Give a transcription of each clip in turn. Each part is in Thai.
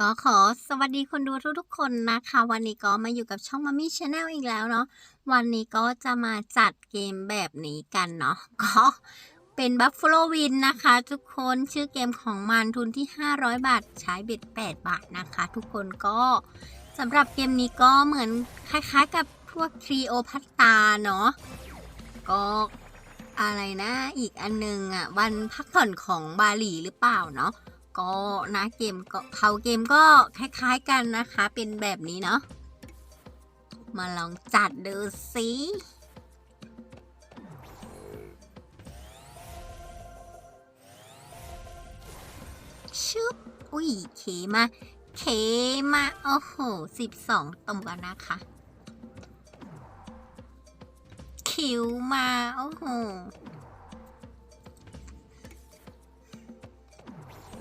ก็ขอสวัสดีคนดูทุกๆคนนะคะ วันนี้ก็มาอยู่กับช่องมามี่ชาแนลอีกแล้วเนาะวันนี้ก็จะมาจัดเกมแบบนี้กันเนาะก็เป็น Buffalo Win นะคะ ทุกคนชื่อเกมของมันทุนที่ 500 บาท ใช้เบ็ด 8 บาทนะคะ ทุกคนก็สำหรับเกมนี้ก็เหมือนคล้ายๆกับพวกทรีโอพัตตาเนาะก็อะไรนะอีกอันนึงอะวันพักผ่อนของบาหลีหรือเปล่าเนาะ ก็นะเกมก็เผาเกมก็คล้ายๆกันนะคะ เป็นแบบนี้เนาะมาลองจัดดูสิชุบอุ้ยเคมา เคมา โอ้โหสิบสองตรงกันนะคะ คิวมา โอ้โห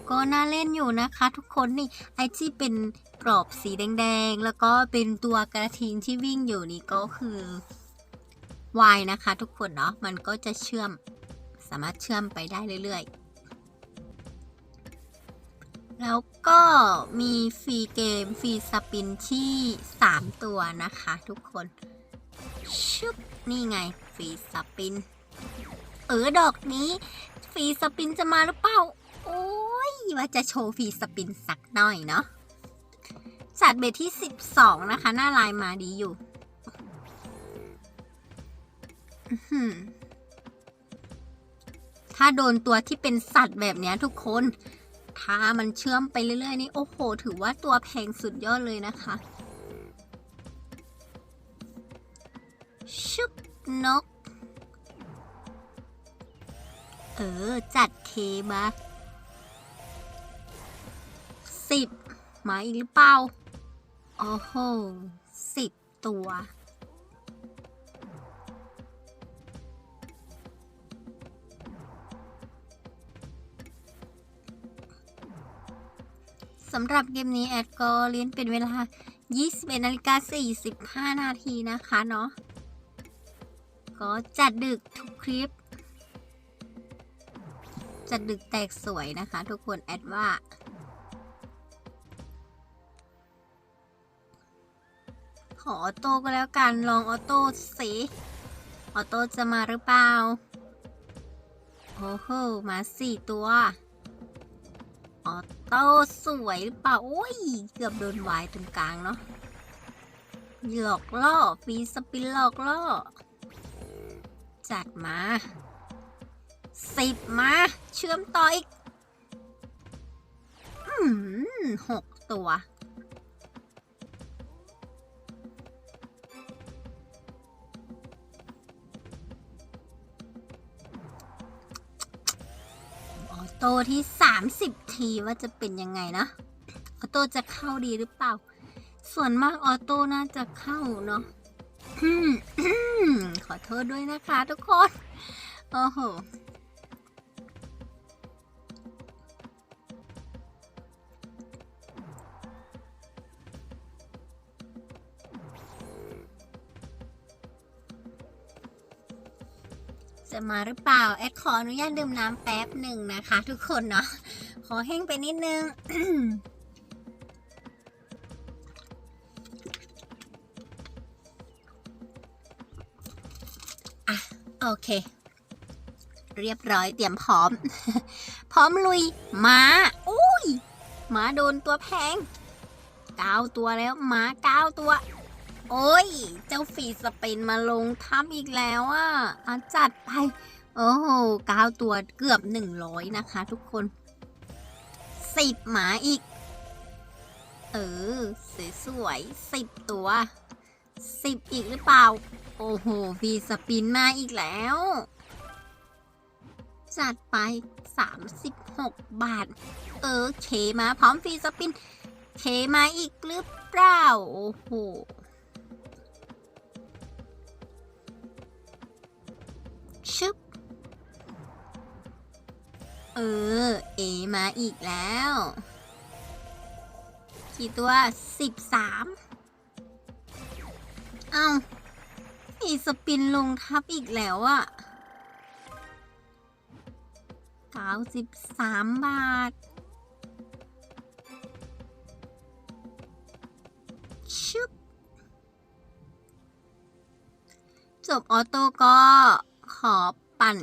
ก็น่าเล่นอยู่นะคะทุกคนนี่ไอที่เป็นกรอบสีแดงๆ แล้วก็เป็นตัวกระทิงที่วิ่งอยู่นี่ก็คือวายนะคะ ทุกคนเนาะมันก็จะเชื่อมสามารถเชื่อมไปได้เรื่อยๆ แล้วก็มีฟรีเกมฟรีสปินที่ 3 ตัวนะคะทุกคนชุบนี่ไงฟรีสปิน เออดอกนี้ฟรีสปินจะมาหรือเปล่า โอ้ ว่าจะโชว์ฟรีสปินสักหน่อยเนาะจัดเบทที่ 12 นะคะ หน้าลายมาดีอยู่ถ้าโดนตัวที่เป็นสัตว์แบบนี้ทุกคน ถ้ามันเชื่อมไปเรื่อยๆ นี่ โอ้โห ถือว่าตัวแพงสุดยอดเลยนะคะ ชุบนก เออ จัดเคมา สิบมาอีกหรือเปล่า โอ้โหสิบตัว สำหรับเกมนี้แอดก็เล่นเป็นเวลา 21นาฬิกา45 นาทีนะคะเนาะ ก็จัดดึกทุกคลิป จัดดึกแตกสวยนะคะทุกคนแอดว่า ขอออโต้ก็แล้วกันลองออโต้สิออโต้จะมาหรือเปล่าโอ้โหมาสี่ตัวออโต้สวยหรือเปล่าโอ้ยเกือบโดนวายตรงกลางเนาะหลอกล่อฟรีสปินหลอกล่อจัดมาสิบมา เชื่อมต่ออีกอืมหกตัว โต้ที่ 30 ทีว่าจะเป็นยังไงนะออโต้จะเข้าดีหรือเปล่า ส่วนมากออโต้น่าจะเข้าเนาะขอโทษด้วยนะคะทุกคน โอ้โห จะมาหรือเปล่าแอดขออนุญาตดื่มน้ำแป๊บหนึ่งนะคะ ทุกคนเนาะขอแห้งไปนิดนึงอะโอเค เรียบร้อยเตรียมพร้อม พร้อมลุยม้าอุ้ยม้าโดนตัวแพงเก้าตัวแล้วม้าเก้าตัว โอ้ย เจ้าฝีสเปนมาลงทับอีกแล้วอะอะจัดไป โอ้โหก้าตัวเกือบหนึ่งร้อยนะคะทุกคนสิบหมาอีก เออ สวยๆสิบตัวสิบอีกหรือเปล่า โอ้โหฟีสปินมาอีกแล้ว จัดไป36บหกบาท เออเคมาพร้อมฟีสปินเคมาอีกหรือเปล่า โอ้โห เออ เอมาอีกแล้ว กี่ตัวสิบสามเอาอีสปินลงทับอีกแล้วอะเก้าสิบสามบาท ชึบ จบออโต้ก็ขอปั่น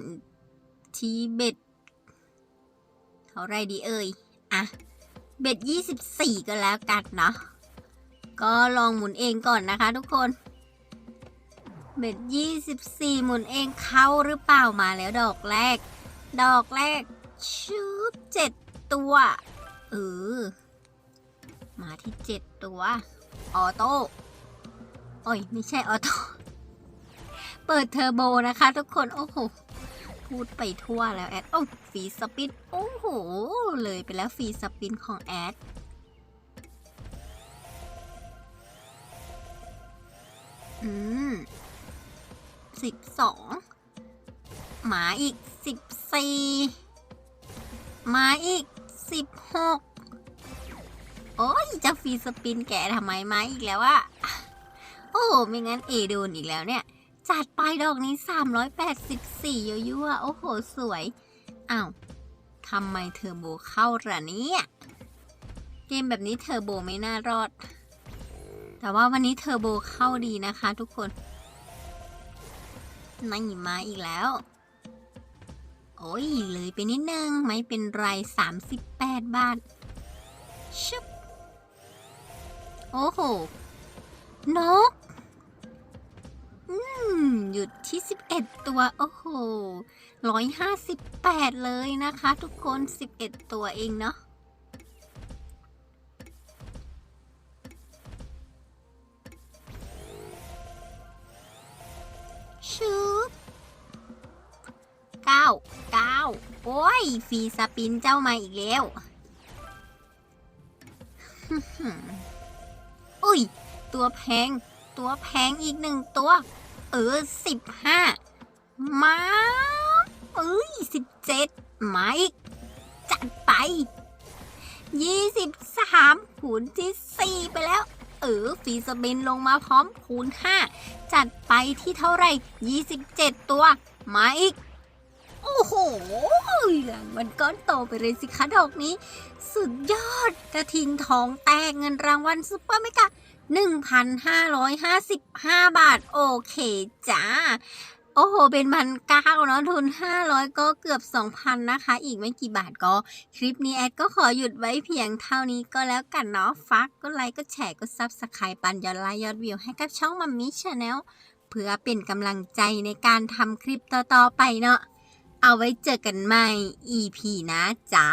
ทีเบ็ดาไรดีเอ่ย อะ เบ็ดยี่สิบสี่ก็แล้วกันเนาะ ก็ลองหมุนเองก่อนนะคะทุกคน เบ็ดยี่สิบสี่หมุนเองเข้าหรือเปล่ามาแล้วดอกแรก ดอกแรกชืบเจ็ดตัวเออมาที่เจ็ดตัว ออโต้โอ้ยไม่ใช่ออโต้เปิดเทอร์โบนะคะทุกคน โอ้โห พูดไปทั่วแล้วแอด โอ้ฟีสปิน โอ้โห เลยไปแล้วฟีสปินของแอดอืมสิบสองหมาอีกสิบสี่หมาอีกสิบหกโอ้ยจะฟีสปินแกทำไมมาอีกแล้วอะโอ้ไม่งั้นเอโดนอีกแล้วเนี่ย จัดไปดอกนี้ 384ยยั่วๆโอ้โห สวยอ้าวทำไมเทอร์โบเข้าล่ะเนี่ย เกมแบบนี้เทอร์โบไม่น่ารอด แต่ว่าวันนี้เทอร์โบเข้าดีนะคะทุกคนไม่มาอีกแล้ว โอ้ย เลยไปนิดนึง ไม่เป็นไร 38 บาทชึบโอ้โห นก หยุดที่ 11 ตัว โอ้โห 158 เลยนะคะ ทุกคน 11 ตัวเองเนาะชืบเก้าเก้าโอ้ย ฟีสปินเจ้ามาอีกแล้ว อุ้ย ตัวแพง ตัวแพงอีกหนึ่งตัว เออสิบห้ามาเอ้ยสิบเจ็ดไมาอีกจัดไปยี่สิบสามคูณที่สี่ไปแล้ว เออฟีสปินลงมาพร้อมคูณห้าจัดไปที่เท่าไหร่27ตัวมาอีกโอ้โหหลังมันก้อนโตไปเลยสิคะดอกนี้ สุดยอดกระทิงทองแตกเงินรางวัลซุปเปอร์เมกะ 1,555 บาท โอเคจ้าโอ้โห เป็นพันเก้าเนาะทุน 500 ก็เกือบ 2,000 นะคะ อีกไม่กี่บาทก็ คลิปนี้แอดก็ขอหยุดไว้เพียงเท่านี้ก็แล้วกันเนาะฝากก็ไลค์ก็แชร์ก็ซับสไครป์ปันยอดไลค์ยอดวิวให้กับช่องมัมมี่ชาแนลเพื่อเป็นกำลังใจในการทำคลิปต่อ ๆ ไปเนาะเอาไว้เจอกันใหม่ EP นะจ้า